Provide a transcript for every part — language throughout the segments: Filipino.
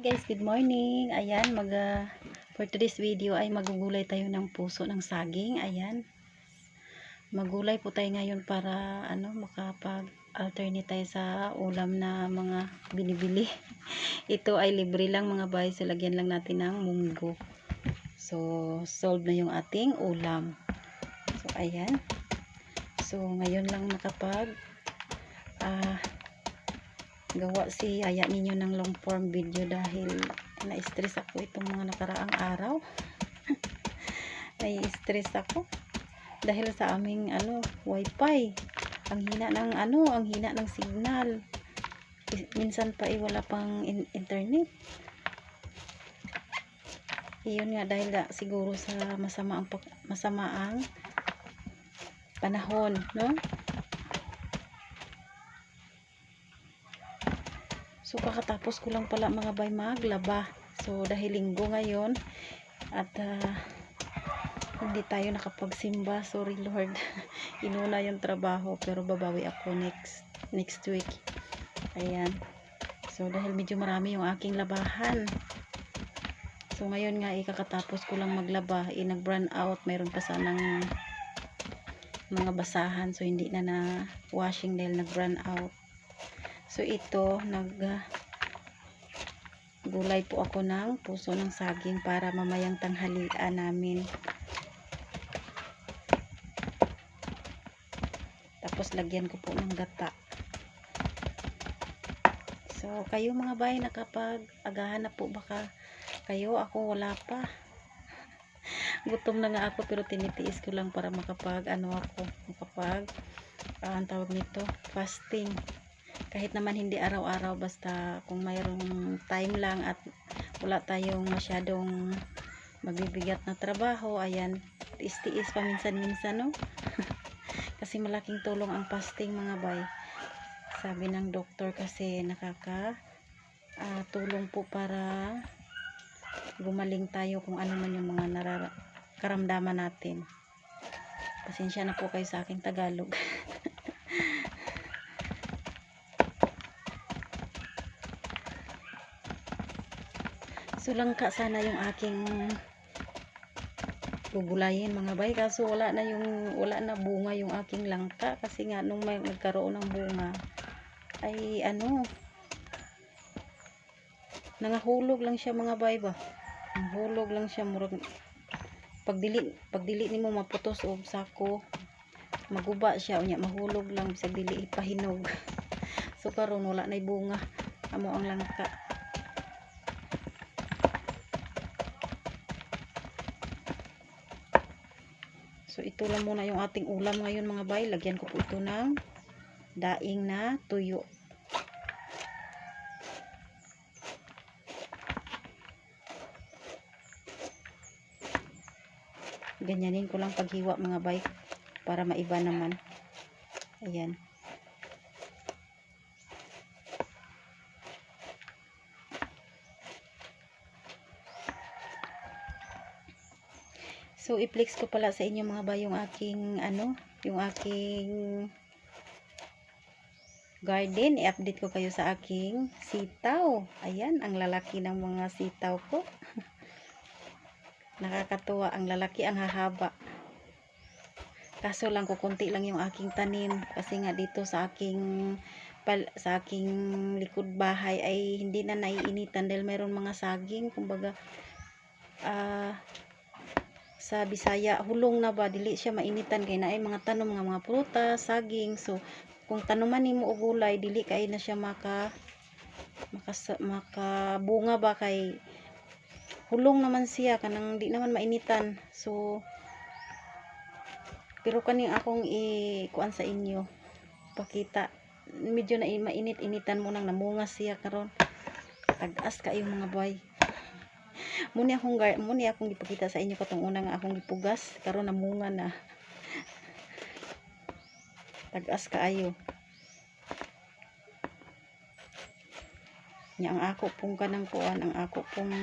guys, good morning. Ayan, mag uh, for today's video ay magugulay tayo ng puso ng saging. Ayan. Magulay po tayo ngayon para ano makapag alternate tayo sa ulam na mga binibili. Ito ay libre lang mga bay. So lang natin ng munggo. So solve na yung ating ulam. So ayan. So ngayon lang nakapag ah gawa si aya ninyo ng long form video dahil na-stress ako itong mga nakaraang araw. Nai-stress ako. Dahil sa aming ano wifi. Ang hina ng ano ang hina ng signal. Minsan pa eh wala pang in internet. Iyon nga dahil da, siguro sa masama ang masama ang panahon no So kakatapos ko lang pala mga bay maglaba. So dahil linggo ngayon at uh, hindi tayo nakapagsimba. Sorry Lord. Inuna yung trabaho pero babawi ako next next week. Ayan. So dahil medyo marami yung aking labahan. So ngayon nga ikakatapos ko lang maglaba. Eh nag-run out. Mayroon pa sanang mga basahan. So hindi na na washing dahil nag-run out. So ito, nag gulay po ako ng puso ng saging para mamayang tanghalian namin. Tapos lagyan ko po ng gata. So kayo mga bay nakapag-agahan na po baka kayo ako wala pa. Gutom na nga ako pero tinitiis ko lang para makapag ano ako, makapag uh, ang tawag nito, fasting kahit naman hindi araw-araw basta kung mayroong time lang at wala tayong masyadong mabibigat na trabaho ayan tiis-tiis paminsan-minsan no? Kasi malaking tulong ang fasting mga bay sabi ng doktor kasi nakaka uh, tulong po para gumaling tayo kung ano man yung mga narara karamdaman natin. Pasensya na po kayo sa aking Tagalog So langka sana yung aking gugulayin mga bay. Kaso wala na yung wala na bunga yung aking langka. Kasi nga nung may nagkaroon ng bunga ay ano nangahulog lang siya mga bay ba? Hulog lang siya murag pagdili pagdili nimo maputos og sako maguba siya unya mahulog lang bisag dili ipahinog. So karon wala na bunga. Amo ang langka So ito lang muna yung ating ulam ngayon mga bay. Lagyan ko po ito ng daing na tuyo. Ganyanin ko lang paghiwa mga bay para maiba naman. Ayan. So, i-flex ko pala sa inyo mga ba yung aking, ano, yung aking garden. I-update ko kayo sa aking sitaw. Ayan, ang lalaki ng mga sitaw ko. Nakakatuwa. Ang lalaki, ang hahaba. Kaso lang, kukunti lang yung aking tanim. Kasi nga dito sa aking sa aking likod bahay ay hindi na naiinitan dahil mayroon mga saging. Kumbaga, ah, uh, sa Bisaya hulong na ba? Dili siya mainitan kay naay mga tanom nga mga prutas saging. So kung tanuman nimo og gulay dili kay na siya maka maka, maka bunga ba kay hulong naman siya kanang di naman mainitan. So pero kaning akong i-kuan sa inyo pakita. Medyo na mainit-initan mo nang namunga siya karon. Tagas kayo mga boy muni akong muni akong gipakita sa inyo katong una nga akong gipugas karon namunga na. Tagas kaayo. Nya ang ako pong kanang kuan ang ako pong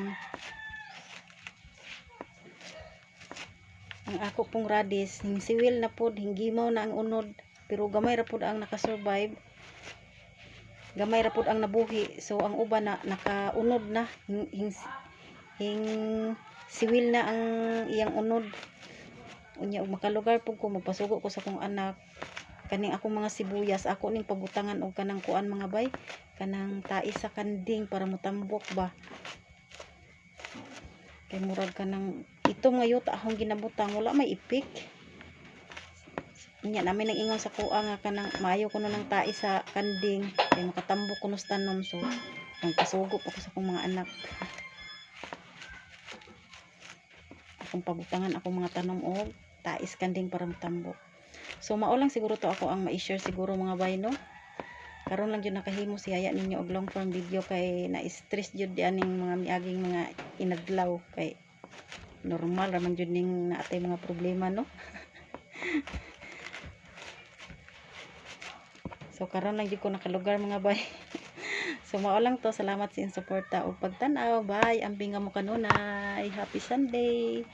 ang ako pong radis ning siwil na pod hinggimaw na ang unod pero gamay ra pod ang nakasurvive. Gamay ra pud ang nabuhi. So ang uban na nakaunod na hing, hing, hing siwil na ang iyang unod. Unya ug makalugar pud ko magpasugo ko sa kong anak. Kaning akong mga sibuyas ako ning pabutangan og kanang kuan mga bay. Kanang tai sa kanding para mutambok ba? Kay murag kanang ito ngayon akong ginabutang wala may ipik. Nya namin nang ingon sa kuha nga kanang maayo kuno ng tai sa kanding kay makatambok kuno sa tanom. So ang pasugo ako sa akong mga anak akong pabutangan akong mga tanom og tais kanding para matambok so mao lang siguro to ako ang ma-share siguro mga bay no? Karon lang jud nakahimo si Yaya ninyo og long form video kay na-stress jud aning mga miaging mga inadlaw kay normal raman jud ning naatay mga problema no? So karon lang jud ko nakalugar mga bay. so mao lang to. Salamat sa inyong suporta ug pagtan-aw. Bye. Ambing nga mo kanunay. Happy Sunday.